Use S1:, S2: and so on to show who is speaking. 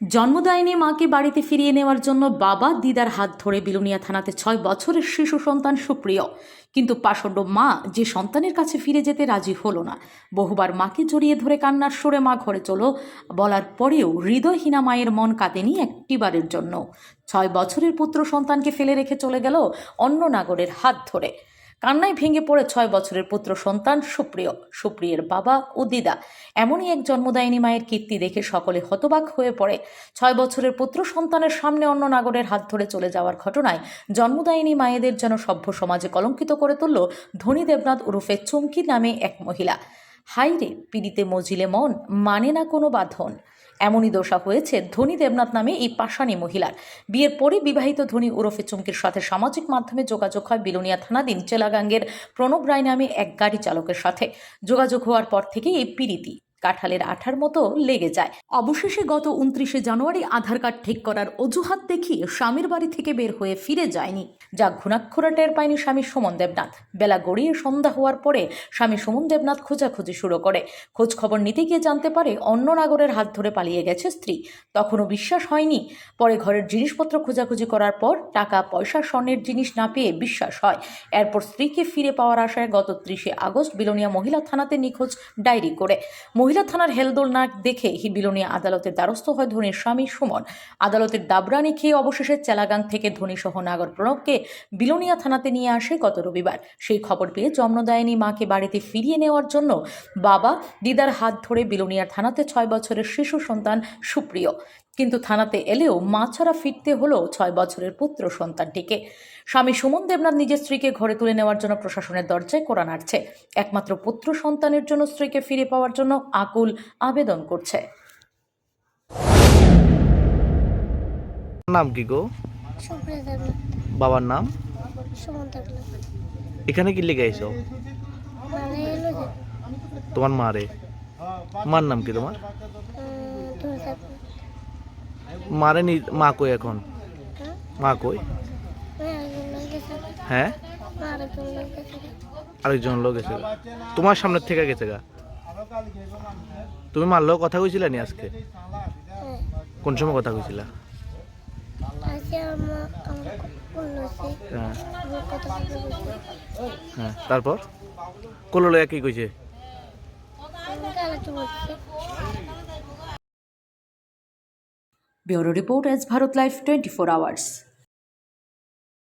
S1: জন্মদায়িনী মাকে বাড়িতে ফিরিয়ে নেওয়ার জন্য বাবা দিদার হাত ধরে বিলুনিয়া থানাতে ছয় বছরের শিশু সন্তান সুপ্রিয়। কিন্তু পাষণ্ড মা যে সন্তানের কাছে ফিরে যেতে রাজি হলো না। বহুবার মাকে জড়িয়ে ধরে কান্নার সুরে মা ঘরে চলো, বলার পরেও হৃদয়হীনা মায়ের মন কাঁদেনি একটিবারের জন্য। ছয় বছরের পুত্র সন্তানকে ফেলে রেখে চলে গেল অন্য নাগরের হাত ধরে। কান্নায় ভেঙে পড়ে ছয় বছরের পুত্র সন্তান সুপ্রিয়, সুপ্রিয়ের বাবা ও দিদা। এমনই এক জন্মদায়িনী মায়ের কীর্তি দেখে সকলে হতবাক হয়ে পড়ে। ছয় বছরের পুত্র সন্তানের সামনে অন্য নাগরের হাত ধরে চলে যাওয়ার ঘটনায় জন্মদায়িনী মায়েদের যেন সভ্য সমাজে কলঙ্কিত করে তুলল ধনী দেবনাথ ওরফে চুমকি নামে এক মহিলা। হাইরে পিড়িতে মজিলে মন মানে না কোনো বাঁধন। এমনই দোষা হয়েছে ধনী দেবনাথ নামে এই পাষাণী মহিলার। বিয়ের পরে বিবাহিত ধনী ওরফে চুমকির সাথে সামাজিক মাধ্যমে যোগাযোগ হয় বিলোনিয়া থানাধীন চেলাগাঙ্গের প্রণব রায় নামে এক গাড়ি চালকের সাথে। যোগাযোগ হওয়ার পর থেকেই এই পিড়িতি কাঁঠালের আঠার মতো লেগে যায়। অবশেষে গত উনত্রিশে জানুয়ারি আধার কার্ড ঠিক করার অজুহাত দেখিয়ে স্বামীর বাড়ি থেকে বের হয়ে ফিরে যায়নি। যা ঘুণাক্ষরা টের পায়নি স্বামী সুমন দেবনাথ। বেলা গড়িয়ে সন্ধ্যা হওয়ার পরে স্বামী সুমন দেবনাথ খোঁজাখুঁজি শুরু করে। খোঁজ খবর নিতে গিয়ে জানতে পারে অন্য নাগরের হাত ধরে পালিয়ে গেছে স্ত্রী। তখনও বিশ্বাস হয়নি। পরে ঘরের জিনিসপত্র খোঁজাখুঁজি করার পর টাকা, পয়সা, স্বর্ণের জিনিস না পেয়ে বিশ্বাস হয়। এরপর স্ত্রীকে ফিরে পাওয়ার আশায় গত ত্রিশে আগস্ট বিলোনিয়া মহিলা থানাতে নিখোঁজ ডায়েরি করে। মহিলা থানার হেলদোল না দেখে হিবিলনি আদালতের দ্বারস্থ হয় ধোনির স্বামী সুমন। আদালতের দাবরানি খেয়ে অবশেষে চেলাগাং থেকে ধনী সহ নাগর প্রণবকে বিলোনিয়া থানাতে নিয়ে আসে গত রবিবার। সেই খবর পেয়ে জন্মদায়িনী মাকে বাড়িতে ফিরিয়ে নেওয়ার জন্য বাবা দিদার হাত ধরে বিলোনিয়া থানাতে ছয় বছরের শিশু সন্তান সুপ্রিয়। কিন্তু থানাতে এলেও মা ছাড়া ফিরতে হলো ছয় বছরের পুত্র সন্তানটিকে। স্বামী সুমন দেবনাথ নিজের স্ত্রীকে ঘরে তুলে নেওয়ার জন্য প্রশাসনের দরজায় কোরা নাড়ছে। একমাত্র পুত্র সন্তানের জন্য স্ত্রীকে ফিরে পাওয়ার জন্য আকুল আবেদন করছে।
S2: নাম কি গো? বাবার নাম? এখানে কি লেগে আইছো?
S3: মানে
S2: তোমার মা রে। মার নাম কি তোমার?
S3: ধরে দেবনাথ
S2: মারে নি মা কই এখন?
S3: হ্যাঁ?
S2: মা কই? হ্যাঁ?
S3: আরেকজন লোক গেছে।
S2: তোমার সামনে থেকে গেছে গা? তুমি মারলেও কথা কইছিলা নি আজকে?
S3: হ্যাঁ।
S2: কোন সময় কথা কইছিলা? হ্যাঁ। হ্যাঁ তারপর? কোলো লয়া কি কইছে?
S1: Bureau report S Bharat life twenty four hours.